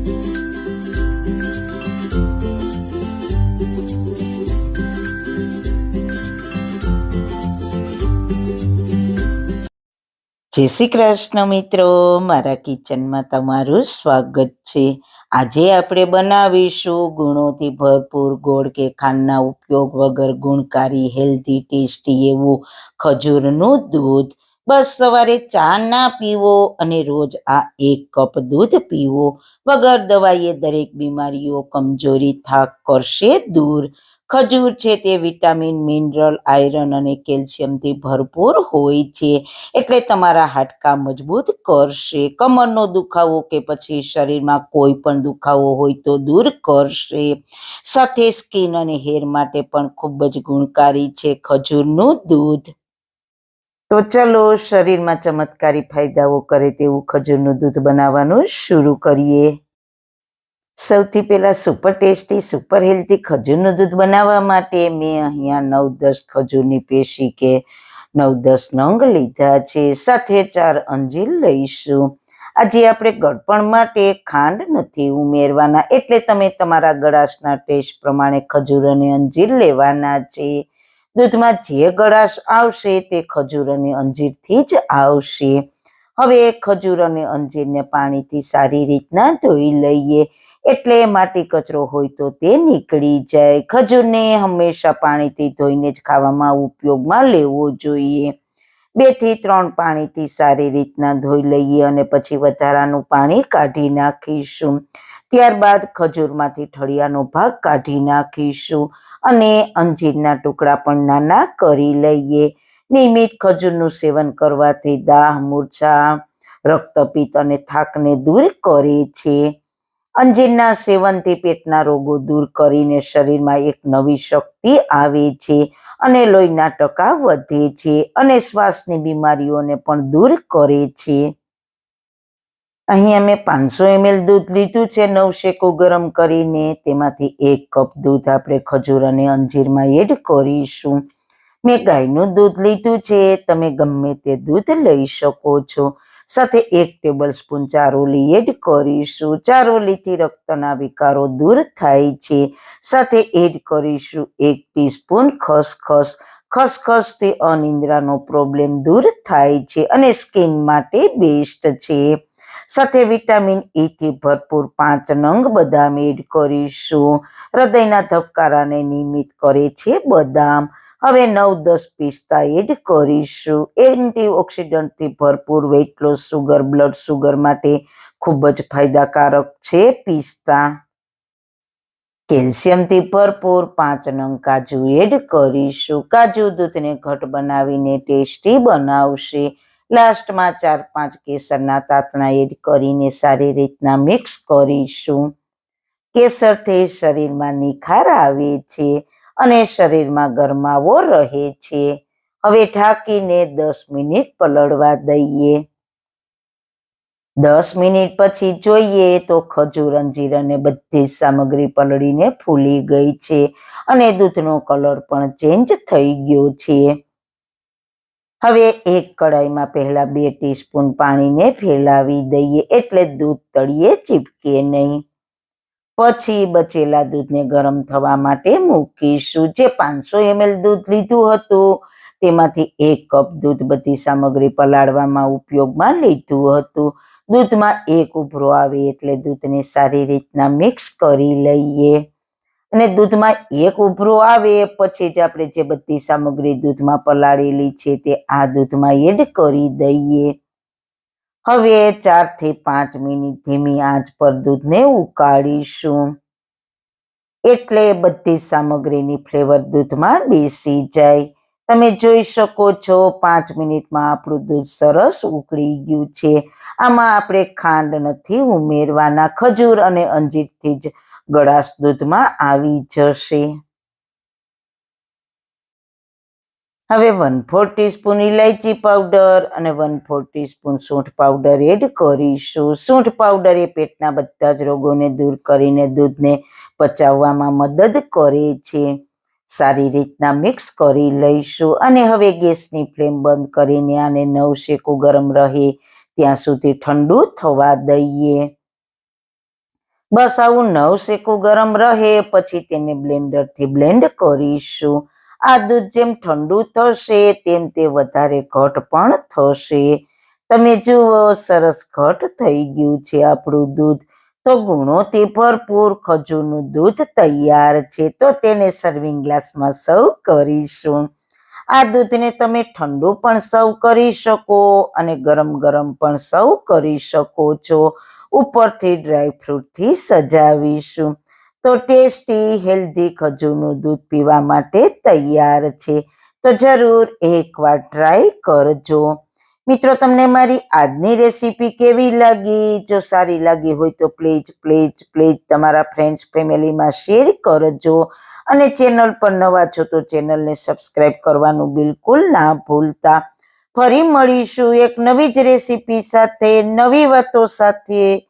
જય શ્રી કૃષ્ણ મિત્રો, મારા કિચનમાં તમારું સ્વાગત છે. આજે આપણે બનાવીશું ગુણોથી ભરપૂર ગોળ કે ખાંડના ઉપયોગ વગર ગુણકારી હેલ્ધી ટેસ્ટી એવું ખજૂરનું દૂધ. બસ સવારે ચા ના પીવો અને રોજ આ એક કપ દૂધ પીવો. વગર દવાઈએ દરેક બીમારીઓ કમજોરી થાક કરશે દૂર. ખજૂર છે તે વિટામિન, મિનરલ, આયરન અને કેલ્શિયમથી ભરપૂર હોય છે. એટલે તમારા હાડકા મજબૂત કરશે. કમરનો દુખાવો કે પછી શરીરમાં કોઈ પણ દુખાવો હોય તો દૂર કરશે. સાથે સ્કિન અને હેર માટે પણ ખૂબ જ ગુણકારી છે ખજૂરનું દૂધ. તો ચલો શરીરમાં ચમત્કારી ફાયદાઓ કરે તેવું ખજૂરનું દૂધ બનાવવાનું શરૂ કરીએ. સૌથી પહેલાં સુપર ટેસ્ટી સુપર હેલ્ધી ખજૂરનું દૂધ બનાવવા માટે મેં અહીંયા નવ દસ ખજૂરની પેશી કે નવ દસ નંગ લીધા છે. સાથે ચાર અંજીર લઈશું. આજે આપણે ગળપણ માટે ખાંડ નથી ઉમેરવાના એટલે તમે તમારા ગળાશના ટેસ્ટ પ્રમાણે ખજૂર અને અંજીર લેવાના છે. દૂધમાં જે ગળાશ આવશે તે ખજૂર અને અંજીરથી જ આવશે. હવે ખજૂર અને અંજીરને પાણીથી સારી રીતના ધોઈ લઈએ. એટલે માટી કચરો હોય તો તે નીકળી જાય. ખજૂરને હંમેશા પાણીથી ધોઈને જ ખાવામાં ઉપયોગમાં લેવો જોઈએ. બેથી ત્રણ પાણીથી સારી રીતના ધોઈ લઈએ અને પછી વધારાનું પાણી કાઢી નાખીશું. ત્યારબાદ ખજૂરમાંથી ઠળિયાનો ભાગ કાઢી નાખીશું અને અંજીરના ટુકડા પણ નાના કરી લઈએ. નિયમિત ખજૂરનું સેવન કરવાથી દાહ, મૂર્છા, રક્તપિત્ત અને થાકને દૂર કરે છે. અંજીરના સેવનથી પેટના રોગો દૂર કરીને શરીરમાં એક નવી શક્તિ આવે છે અને લોહીના ટકા વધે છે અને શ્વાસની બીમારીઓને પણ દૂર કરે છે. અહીં અમે પાંચસો એમએલ દૂધ લીધું છે નવશેકું ગરમ કરીને. તેમાંથી એક કપ દૂધ આપણે ખજૂર અને અંજીરમાં એડ કરીશું. મેં ગાયનું દૂધ લીધું છે, તમે ગમે તે દૂધ લઈ શકો છો. સાથે એક ટેબલ સ્પૂન ચારોલી એડ કરીશું. ચારોલીથી રક્તના વિકારો દૂર થાય છે. સાથે એડ કરીશું એક ટીસ્પૂન ખસખસ. ખસખસથી અનિંદ્રાનો પ્રોબ્લેમ દૂર થાય છે અને સ્કિન માટે બેસ્ટ છે. સાથે વિટામિન ઈથી ભરપૂર પાંચ નંગ બદામ એડ કરીશું. હૃદયના ધબકારાને નિયમિત કરે છે બદામ. હવે નવ દસ પિસ્તા એડ કરીશું. એન્ટીઓક્સિડન્ટથી ભરપૂર weight loss sugar blood sugar માટે ખૂબ જ ફાયદાકારક છે પિસ્તા. કેલ્શિયમથી ભરપૂર પાંચ નંગ કાજુ એડ કરીશું. કાજુ દૂધને ઘટ બનાવીને ટેસ્ટી બનાવશે. લાસ્ટમાં ચાર પાંચ કેસરના તાતણા એડ કરીને સારી રીતના મિક્સ કરીશું. કેસરથી શરીરમાં નિખાર આવે છે. અને શરીરમાં ગરમાવો રહે છે. હવે ઢાંકીને દસ મિનિટ પલળવા દઈએ. દસ મિનિટ પછી જોઈએ તો ખજૂર, અંજીર અને બધી સામગ્રી પલળીને ફૂલી ગઈ છે અને દૂધનો કલર પણ ચેન્જ થઈ ગયો છે. હવે એક કડાઈમાં પહેલા બે ટીસ્પૂન પાણીને ફેલાવી દઈએ એટલે દૂધ તળીએ ચીપકે નહીં. પછી બચેલા દૂધને ગરમ થવા માટે મૂકીશું. જે પાંચસો એમએલ દૂધ લીધું હતું, તેમાંથી એક કપ દૂધ બધી સામગ્રી પલાળવામાં ઉપયોગમાં લીધું હતું. દૂધમાં એક ઉભરો આવે એટલે દૂધને સારી રીતના મિક્સ કરી લઈએ. અને દૂધમાં એક ઉભરો આવે પછી જ આપણે જે બધી સામગ્રી દૂધમાં પલાળેલી છે તે આ દૂધમાં એડ કરી દઈએ. હવે ચારથી પાંચ મિનિટ ધીમી આંચ પર દૂધને ઉકાળીશું. એટલે બધી સામગ્રીની ફ્લેવર દૂધમાં બેસી જાય. તમે જોઈ શકો છો પાંચ મિનિટમાં આપણું દૂધ સરસ ઉકળી ગયું છે. આમાં આપણે ખાંડ નથી ઉમેરવાના. ખજૂર અને અંજીરથી જ ગળાશ દૂધમાં આવી જશે. હવે વન ફોર ટીસ્પૂન ઇલાયચી પાવડર અને વન ફોર ટીસ્પૂન સૂંઠ પાવડર એડ કરીશું. સૂંઠ પાવડર એ પેટના બધા જ રોગોને દૂર કરીને દૂધને પચાવવામાં મદદ કરે છે. સારી રીતના મિક્સ કરી લઈશું અને હવે ગેસની ફ્લેમ બંધ કરીને આને નવ શેકું ગરમ રહે ત્યાં સુધી ઠંડુ થવા દઈએ. બસ આવું નવ શેકું ગરમ રહે પછી તેને બ્લેન્ડરથી બ્લેન્ડ કરીશું. આ દૂધ જેમ ઠંડુ થશે, તેમ તે વધારે ઘટ પણ થશે. તમે જુઓ, સરસ ઘટ થઈ ગયું છે આપણું દૂધ. તો ગુણોથી ભરપૂર ખજૂરનું દૂધ તૈયાર છે. તો તેને સર્વિંગ ગ્લાસમાં સર્વ કરીશું. આ દૂધને તમે ઠંડુ પણ સર્વ કરી શકો અને ગરમ ગરમ પણ સર્વ કરી શકો છો. ઉપરથી ડ્રાયફ્રૂટથી સજાવીશું. તો ટેસ્ટી, હેલ્ધી ખજૂરનું દૂધ પીવા માટે તૈયાર છે. તો જરૂર એકવાર ટ્રાય કરજો. મિત્રો, તમને મારી આજની રેસીપી કેવી લાગી? જો સારી લાગી હોય તો પ્લીઝ પ્લીઝ પ્લીઝ તમારા ફ્રેન્ડ્સ, ફેમિલીમાં શેર કરજો. અને ચેનલ પર નવા છો તો ચેનલને સબસ્ક્રાઈબ કરવાનું બિલકુલ ના ભૂલતા. ફરી મળીશું એક નવી જ રેસીપી સાથે, નવી વાતો સાથે.